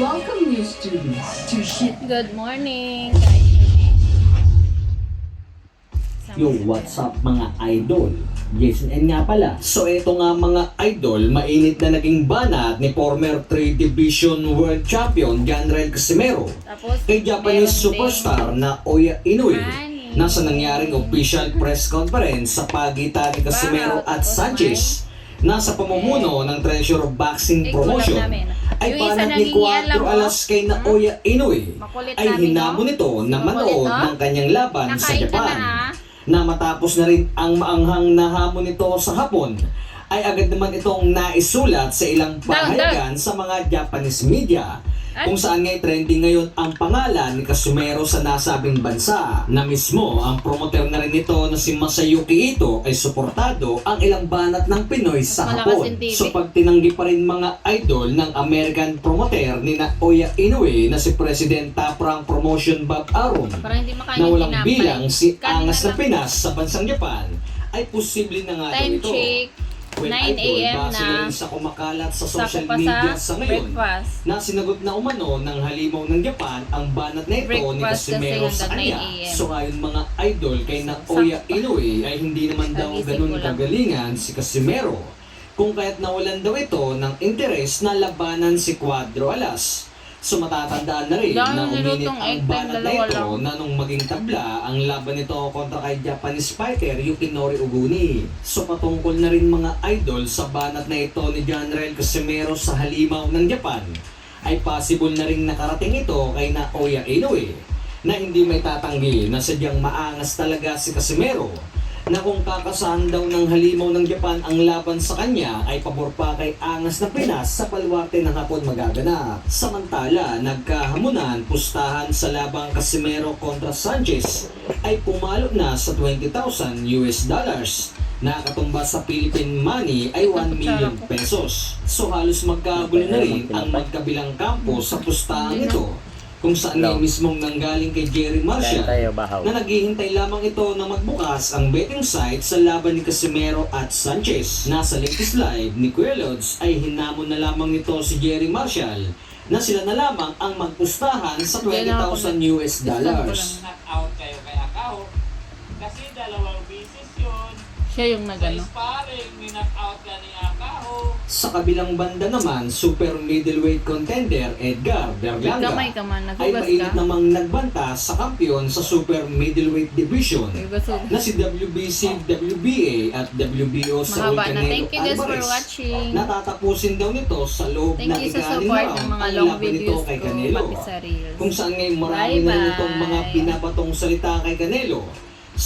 Welcome new students to Ship Good morning, guys. Yo, what's up mga idol? Jason N nga pala. So eto nga mga idol, mainit na naging banat ni former 3 Division World Champion Janrel Casimero Tapos, kay Japanese superstar na Oya Inoue na sa nangyaring official press conference sa pagitan ni Casimero Wow, at Sanchez na sa pamumuno ng Treasure Boxing Promotion namin. Ay Yung parang ni Cuatro alam mo? Alas kay na Oya Inoue Makulit ay no? nito na manood no? ng kanyang laban sa Nakain Japan na, na matapos na rin ang maanghang na hamon nito sa hapon ay agad naman itong naisulat sa ilang pahayagan sa mga Japanese media. Kung saan ngay trending ngayon ang pangalan ni Kasumero sa nasabing bansa na mismo ang promoter na rin nito na si Masayuki Ito ay suportado ang ilang banat ng Pinoy sa hapon. So pag tinanggi pa rin mga idol ng American promoter ni na Oya Inoue na si President Top Rank Promotion Bob Arum na walang bilang si Angas na. Pinas sa bansang Japan ay posible na nga daw ito. check. Well, 9 idol, a.m. na. sa kumakalat sa social pa media sa sa ngayon breakfast. na sinagot na umano ng halimaw ng Japan ang banat na ito ni Breakfast kasi Casimero sa hanggang 9 kanya. So ayon mga idol kay na Oya Inoue ay hindi naman daw ganun kagalingan si Casimero kung kaya't nawalan daw ito ng interes na labanan si Cuadro Alas. So matatandaan na rin Dahil na uminit nilutong ang egg banat na dalawa ito lang. na nung maging tabla ang laban nito kontra kay Japanese fighter Yukinori Uguni. So patungkol na rin mga idol sa banat na ito ni Janrel Casimero sa halimaw ng Japan ay possible na rin nakarating ito kay na Oya Inoue na hindi may tatanggi na sadyang maangas talaga si Casimero na kung kakasahan daw ng halimaw ng Japan ang laban sa kanya ay pabor pa kay Angas na Pinas sa paluwarte ng hapon magaganap. Samantala, nagkahamunan pustahan sa labang Casimero kontra Sanchez ay pumalo na sa 20,000 US dollars na katumba sa Philippine money ay 1 million pesos. So halos magkagulo na rin ang magkabilang kampo sa pustahan ito kung saan ay mismong nanggaling kay Jerry Marshall tayo bahaw. na naghihintay lamang ito na magbukas ang betting site sa laban ni Casimero at Sanchez. Nasa latest live ni Kuya Lods ay hinamon na lamang nito si Jerry Marshall na sila na lamang ang magpustahan sa 20,000 US dollars. Kasi dalawang bisis yun. Siya yung Sa nagano. sparring, ni-knock out ka ni Akao. Sa kabilang banda naman, super middleweight contender Edgar Berlanga Kamay ka man, ay nagugas mainit ka. namang nagbanta sa kampiyon sa super middleweight division May basog. na si WBC, WBA at WBO sa Mahaba na. Canelo Thank you guys for Alvarez. watching. Natatapusin daw nito sa loob Thank ng you sa ikanin support round ng mga ang long laban nito videos kay ko, Canelo. pati sa reels. Kung saan ngayon marami na rin itong mga Bye-bye. binabatong salita kay Canelo